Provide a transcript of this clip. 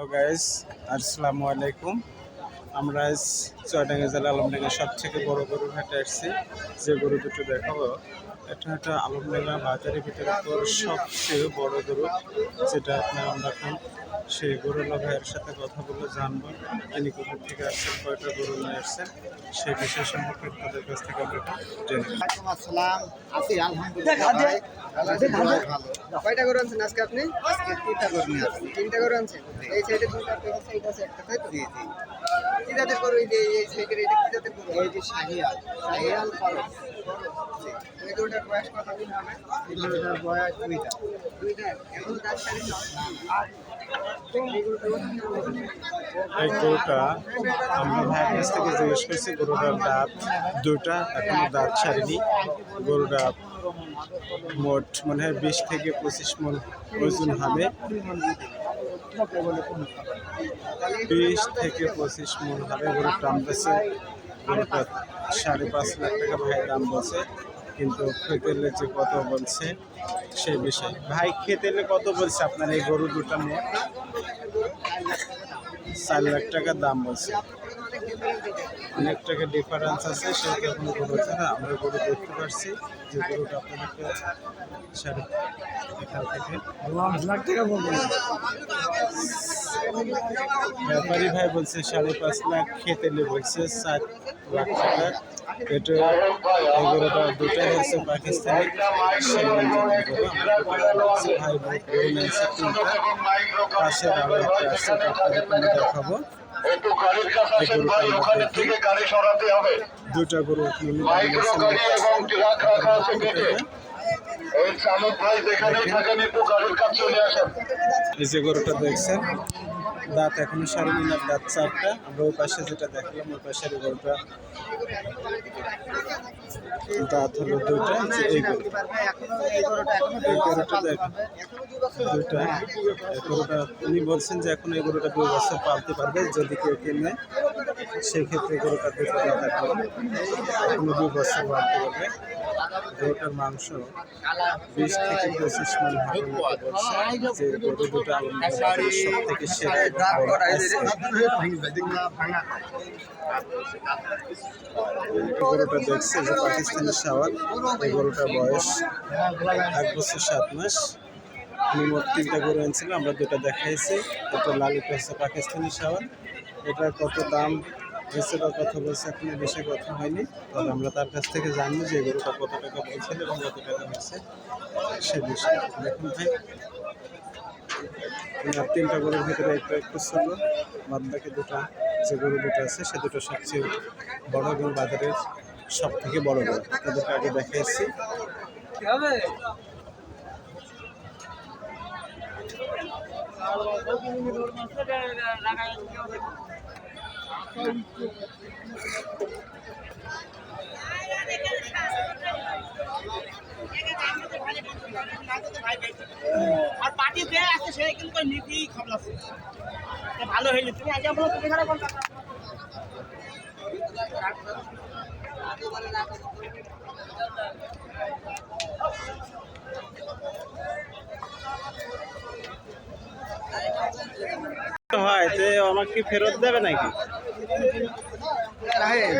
Hello guys আসসালামু আলাইকুম। আমরা আজ চুয়াডাঙ্গা জেলা আলমডাঙ্গা সব থেকে বড় গরু হাটে আসছি। যে গরু দুটো দেখাবো। এটা একটা আলমডাঙ্গা বাজারের ভিতরে তো সবচেয়ে বড় গরু যেটা আপনার আমরা এখন সেই গরু ভাইয়ের সাথে কথা বলে জানব। তিনি কোথা থেকে আসছেন কয়টা গরু নিয়ে আসছেন সেই বিষয় সম্পর্কে তাদের কাছ থেকে আমরা একটু জেনে আসসালাম। আছি আলহামদুলিল্লাহ কয়টা গরু আনছেন আজকে আপনি? আজকে তিনটা গরু নিয়ে আসছি। তিনটা গরু আনছেন? এই সাইডে দুটো এই সাইডে একটা তাই তো? জি জি। কি জাতের গরু এই যে এই সাইডের এটা কি জাতের গরু? এই যে শাহিয়াল। শাহিয়াল পালন এই গরুটা থেকে জিজ্ঞেস করছি, গরুটার দাঁত দুটা এখনও দাঁত ছাড়েনি। গরুটা মোট মনে হয় বিশ থেকে পঁচিশ মন ওজন হবে। বিশ থেকে পঁচিশ মন হবে গরুর দিচ্ছে গরুটা সাড়ে পাঁচ লাখ টাকা ভাই দাম বলছে, কিন্তু খেতেলে যে কত বলছে, সেই বিষয়ে। ভাই খেতেলে কত বলছে আপনার এই গরু দুটা মোট চার লাখ টাকা দাম বলছে। অনেক টাকা ডিফারেন্স আছে সেটা কোনো গরু হচ্ছে না? আমরা গরু দেখতে পাচ্ছি যে গরুটা আপনাদেরকে সাড়ে এখান থেকে ব্যাপারী ভাই বলছে, সাড়ে পাঁচ লাখ খেতে বলছে, সাত লাখ টাকা। এটা এই গরুটা দুটাই হচ্ছে পাকিস্তানি। সেই গরু আমরা দুটো বলছি ভাই ভাই গরু পাশের আরও একটা আসছে দেখাবো। দুটা গরু এই যে গরুটা দেখছেন দাঁত এখনও সাড়ে আর দাঁত চারটা। আমরা ওই পাশে যেটা দেখলাম ওই পাশের গরুটা দাঁত হলো দুইটা এই গরু গরুটা। দুই দুইটা। এই গরুটা উনি বলছেন যে এখন এই গরুটা দুই বছর পালতে পারবে যদি কেউ কিনে সেই ক্ষেত্রে গরুটা দাঁত এখন এখনও দুই বছর পালতে পারবে। গরুটার মাংস বিশ থেকে পঁচিশ মন যে গরু দুটো সব থেকে সেরা গরুটা দেখছে যে পাকিস্তানের সাওয়ার এই গরুটার বয়স এক বছর সাত মাস। উনি মোট তিনটা গরু এনেছিল আমরা দুটো দেখাইছি। একটা লালিটা হচ্ছে পাকিস্তানি সাওয়ার এটার কত দাম? হয়েছে বা কথা বলছে, এখনও বেশি কথা হয়নি। তবে আমরা তার কাছ থেকে জানব যে এই গরুটা কত টাকা বলছিল এবং কত টাকা হয়েছে সে বিষয়ে। দেখুন ভাই তিনটা গরুর ভিতরে একটা একটু ছোট, বাদ বাকি দুটো, যে গরু দুটো আছে, সে দুটো সবচেয়ে বড় এবং বাজারের সব থেকে বড় গরু। তাদেরকে আগে দেখাইছি। আর পার্টি যে আছে, সে কিন্তু নিতেই খবর ভালো হইলে তুমি আগে বলো তুমি খারাপ হয়, তো আমাকে ফেরত দেবে নাকি? রাহেল